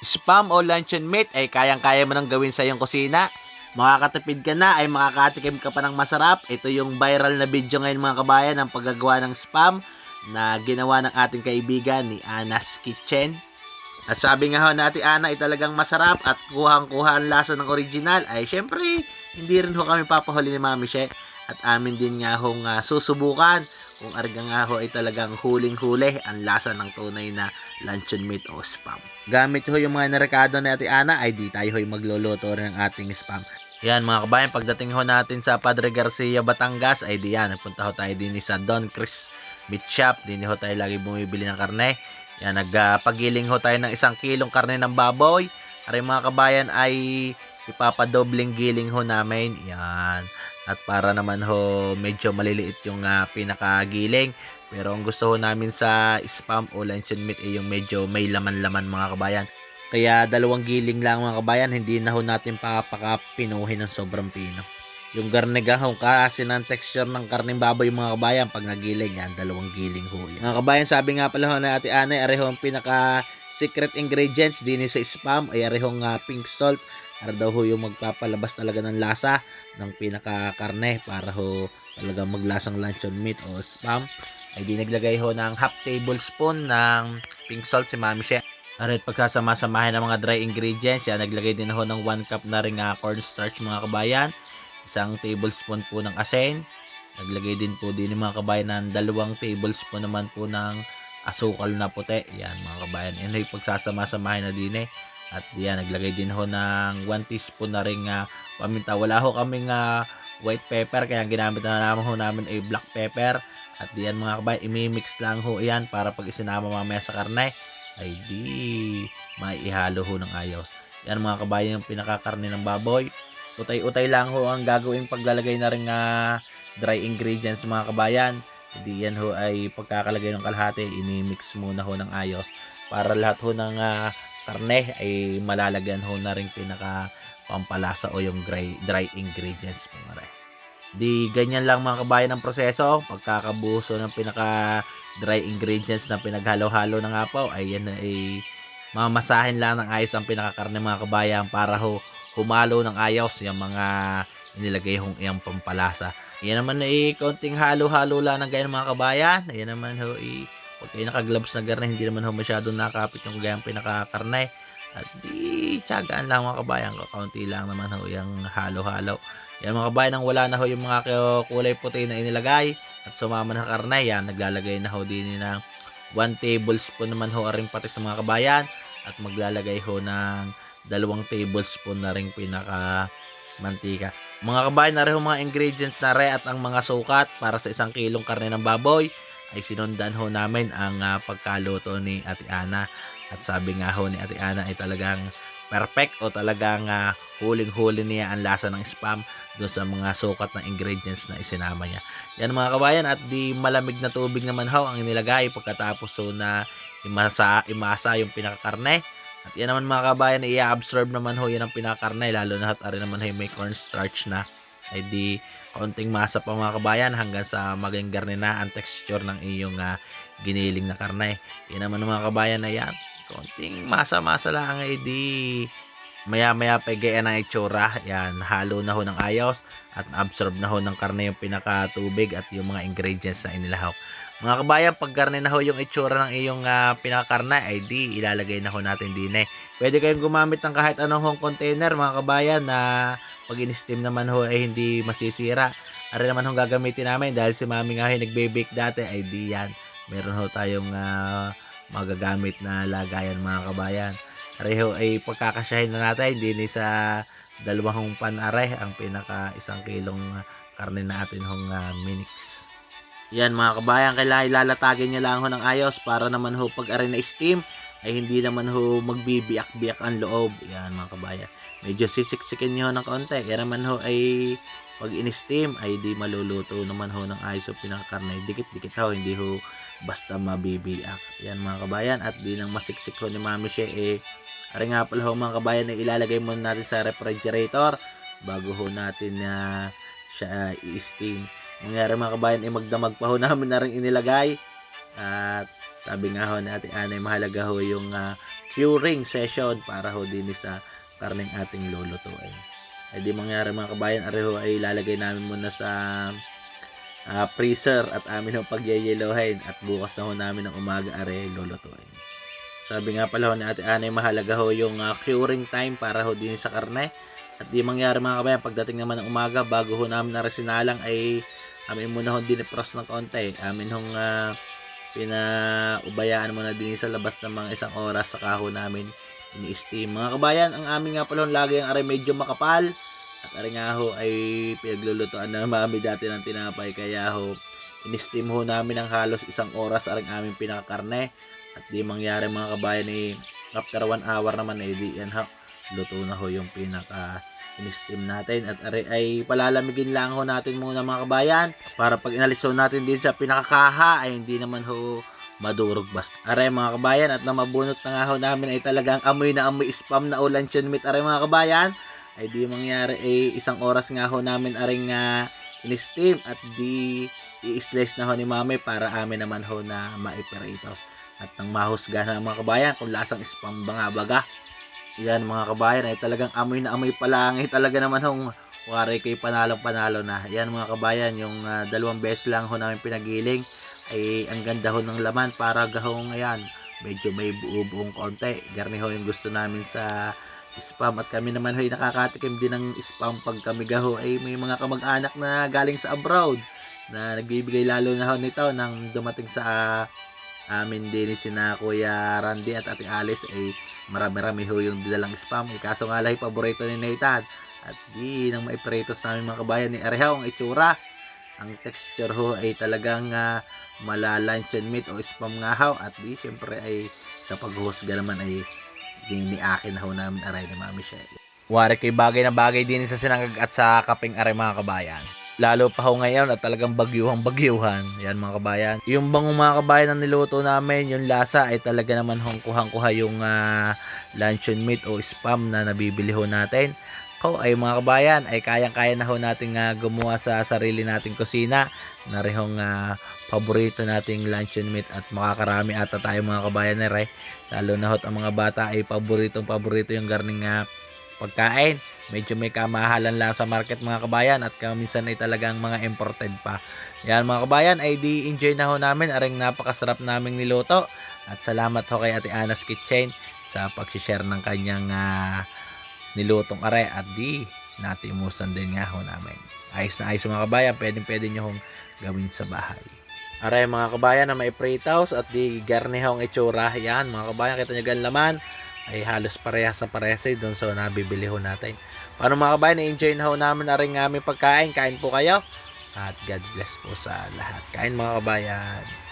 spam o luncheon meat ay kayang-kaya mo nang gawin sa iyong kusina. Makakatipid ka na ay makakatikim ka pa ng masarap. Ito yung viral na video ngayon mga kabayan ng paggagawa ng spam na ginawa ng ating kaibigan ni Anas Kitchen. At sabi nga ho na Ate Ana ay talagang masarap at kuhang-kuha ang lasa ng original ay syempre hindi rin ho kami papahuli ni Mami She at amin din nga hong ah, susubukan kung arga nga ho ay talagang huling-huli ang lasa ng tunay na luncheon meat o spam. Gamit ho yung mga narekado ni Ate Ana ay di tayo ho'y magluluto rin ng ating spam. Yan mga kabayan, pagdating ho natin sa Padre Garcia, Batangas, ay di yan, nagpunta ho tayo din sa Don Chris Meat Shop, din ho tayo lagi bumibili ng karne. Yan, nagpagiling ho tayo ng isang kilong karne ng baboy. Aray mga kabayan ay ipapadobling giling ho namin. Yan. At para naman ho medyo maliliit yung ah, pinakagiling. Pero ang gusto ho namin sa spam o luncheon meat ay yung medyo may laman-laman mga kabayan. Kaya dalawang giling lang mga kabayan, hindi na ho natin papakapinuhin ng sobrang pino. Yung garnegang ho, kasi ng texture ng karning baboy mga kabayan, pag nagiling yan, dalawang giling ho yan. Mga kabayan, sabi nga pala ho na ate Ana, areho ang pinaka secret ingredients din sa spam ay arehong ah, pink salt. Para daw ho yung magpapalabas talaga ng lasa ng pinaka karne para ho talaga maglasang luncheon meat o spam. Ay di naglagay ho ng half tablespoon ng pink salt si Mami She. Arit pagkasama-samahin ng mga dry ingredients, yan naglagay din ho ng 1 cup na ring ah, cornstarch mga kabayan, isang tablespoon po ng asin, naglagay din po din mga kabayan ng dalawang tablespoon naman po ng asukal na puti. Yan mga kabayan. Yan ay pagsasama-samahin na din eh. At yan, naglagay din ho ng 1 teaspoon na ring ah, paminta. Wala ho kaming ah, white pepper, kaya ginamit na naman ho namin ay black pepper. At diyan mga kabayan, imimix lang ho yan para pag isinama mamaya sa karne, ay di maihalo ho ng ayos. Yan mga kabayan yung pinakakarne ng baboy. Utay-utay lang ho ang gagawing paglalagay na rin nga dry ingredients mga kabayan. Hindi yan ho ay pagkakalagay ng kalahati, imimix muna ho ng ayos para lahat ho ng ah, karne ay malalagyan ho na rin pinaka pampalasa o yung dry, dry ingredients mga re. Di ganyan lang mga kabayan ang proseso. Pagkakabuso ng pinaka dry ingredients na pinaghalo-halo na nga po ay yan ay mamasahin lang ng ayos ang pinakakarne mga kabayan para ho humalo ng ayos yung mga inilagay hong iyang pampalasa. Yan naman ay konting halo-halo lang ng ganyan mga kabayan. Yan naman ho ay pag kayo naka-gloves na garne, hindi naman ho masyado nakapit yung gayang pinakakarne. At di tiyagaan lang mga kabayan, kaunti lang naman ho yung halo-halo. Yan mga kabayan, ang wala na ho yung mga kulay puti na inilagay at sumama na karne, yan, naglalagay na ho din ng 1 tablespoon naman ho rin pati sa mga kabayan at maglalagay ho ng dalawang tablespoon na rin pinaka mantika. Mga kabayan, na rin mga ingredients na re at ang mga sukat para sa isang kilong karne ng baboy ay sinundan ho namin ang ah, pagkaluto ni Ate Ana. At sabi nga ho ni Ate Ana ay talagang perfect o talagang ah, huling-huli niya ang lasa ng spam doon sa mga sukat na ingredients na isinama niya. Yan mga kabayan at di malamig na tubig naman ho ang inilagay pagkatapos so na imasa, imasa yung pinakakarne. At yan naman mga kabayan, i-absorb naman ho yan ang pinakakarne lalo na at ari naman ho may cornstarch na ay di konting masa pa mga kabayan hanggang sa maging garne na ang texture ng iyong ah, giniling na karne. Yan naman mga kabayan na yan. Konting masa-masa lang ay di maya-maya pa gaya ng itsura. Yan, halo na ho ng ayos at absorb na ho ng karne yung pinakatubig at yung mga ingredients na inilahok. Mga kabayan, pag karne na ho yung itsura ng iyong uh, pinakakarne, ay di ilalagay na ho natin din eh. Pwede kayong gumamit ng kahit anong hong container, mga kabayan, na pag in-steam naman ho ay hindi masisira. Ari naman hong gagamitin namin dahil si mami nga ho yung nagbe-bake dati, ay di yan. Meron ho tayong ah, magagamit na lagayan mga kabayan. Areho ay pagkakasyahin na natin din sa dalawang panare ang pinaka isang kilong ah, karne natin hong ah, minix. Yan mga kabayan, kailangan ilalatagin niya lang ho ng ayos para naman ho pag aray na steam ay hindi naman ho magbibiyak-biyak ang loob. Yan mga kabayan. Medyo sisiksikin niyo ho ng konti. Kaya naman ho ay pag in-steam ay di maluluto naman ho ng ayos o pinakakarne. Dikit-dikit ho, hindi ho basta mabibiyak. Yan mga kabayan. At di nang masiksik ho ni Mami siya eh Ari nga pala ho mga kabayan na ilalagay muna natin sa refrigerator bago ho natin na siya i-steam. Mangyari mga kabayan ay magdamag pa ho namin na rin inilagay at Sabi nga ho ni Ate Ana, mahalaga ho yung ah, curing session para ho din sa karneng ating lulutuin. Ay di mangyari mga kabayan, areho ay ilalagay namin muna sa ah, freezer at amin ho pagyayelohin at bukas na ho namin ng umaga are lulutuin. Sabi nga pala ho ni Ate Ana, mahalaga ho yung ah, curing time para ho din sa karne. At di mangyari mga kabayan, pagdating naman ng umaga, bago ho namin na sinalang ay amin muna ho dinipros ng konti. Amin hong ah, pinaubayaan muna din sa labas ng mga isang oras saka ho namin ini-steam. Mga kabayan, ang aming nga pala lagi ang aray medyo makapal. At aray nga ho ay pinaglulutoan na mami dati ng tinapay. Kaya ho, in-steam ho namin ng halos isang oras aring aming pinakakarne. At di mangyari mga kabayan eh, after one hour naman eh, di yan ho, luto na ho yung pinaka in-steam natin. At aray ay palalamigin lang ho natin muna mga kabayan. Para pag inalis ho natin din sa pinakakaha ay hindi naman ho madurog basta. Aray mga kabayan at na mabunot na nga namin ay talagang amoy na amoy spam na ulan chun meat. Aray mga kabayan ay di mangyari ay isang oras nga ho namin aring nga in-steam at di i-slice na ho ni mami para amin naman ho na maiperitos at nang mahusga na mga kabayan kung lasang spam ba nga baga. Yan mga kabayan ay talagang amoy na amoy pa lang ay talaga naman hong wari kay panalong panalo na. Yan mga kabayan yung ah, dalawang beses lang ho namin pinagiling ay ang ganda ho ng laman para gahong ayan medyo may buo-buong konti garni ho yung gusto namin sa spam at kami naman ho ay nakakatikim din ng spam pag kami gaho ay may mga kamag-anak na galing sa abroad na nagbibigay lalo na ho nito nang dumating sa ah, amin din si na Kuya Randy at Ate Alice ay marami-rami ho yung didalang spam. Eh, kaso nga lang paborito ni Nathan. At di nang maipretos namin mga kabayan ni Arehaw ang itsura. Ang texture ho ay talagang uh, malaluncheon meat o spam nga ho. At di syempre ay sa paghusga naman ay diniakin na ho namin aray ni Mami Shelly. Wari kay bagay na bagay din sa sinangag at sa kaping aray mga kabayan. Lalo pa ho ngayon at talagang bagyuhang bagyuhan. Yan mga kabayan. Yung bangong mga kabayan na niluto namin, yung lasa ay talaga naman hong kuhang-kuha yung uh, luncheon meat o spam na nabibili ho natin. Ko ay mga kabayan ay kayang-kaya na ho natin uh, gumawa sa sarili nating kusina na rin hong uh, paborito nating luncheon meat at makakarami ata tayo mga kabayan na rin. Lalo na hot ang mga bata ay paboritong paborito yung garning uh, pagkain. Medyo may kamahalan lang sa market mga kabayan at minsan ay talagang mga imported pa. Yan mga kabayan ay di enjoy na ho namin aring napakasarap naming niluto. At salamat ho kay Ate Anas Kitchen sa pag-share ng kanyang ah, nilutong are at di natimusan din nga ho namin. Ayos na ayos mga kabayan, pwedeng pwede nyo hong gawin sa bahay. Aray mga kabayan na may pritaus at di garne hong itsura. Yan mga kabayan, kita nyo gan laman ay halos parehas na parehas ay doon sa nabibili ho natin. Paano mga kabayan, enjoy na ho namin na rin aming pagkain. Kain po kayo. At God bless po sa lahat. Kain mga kabayan.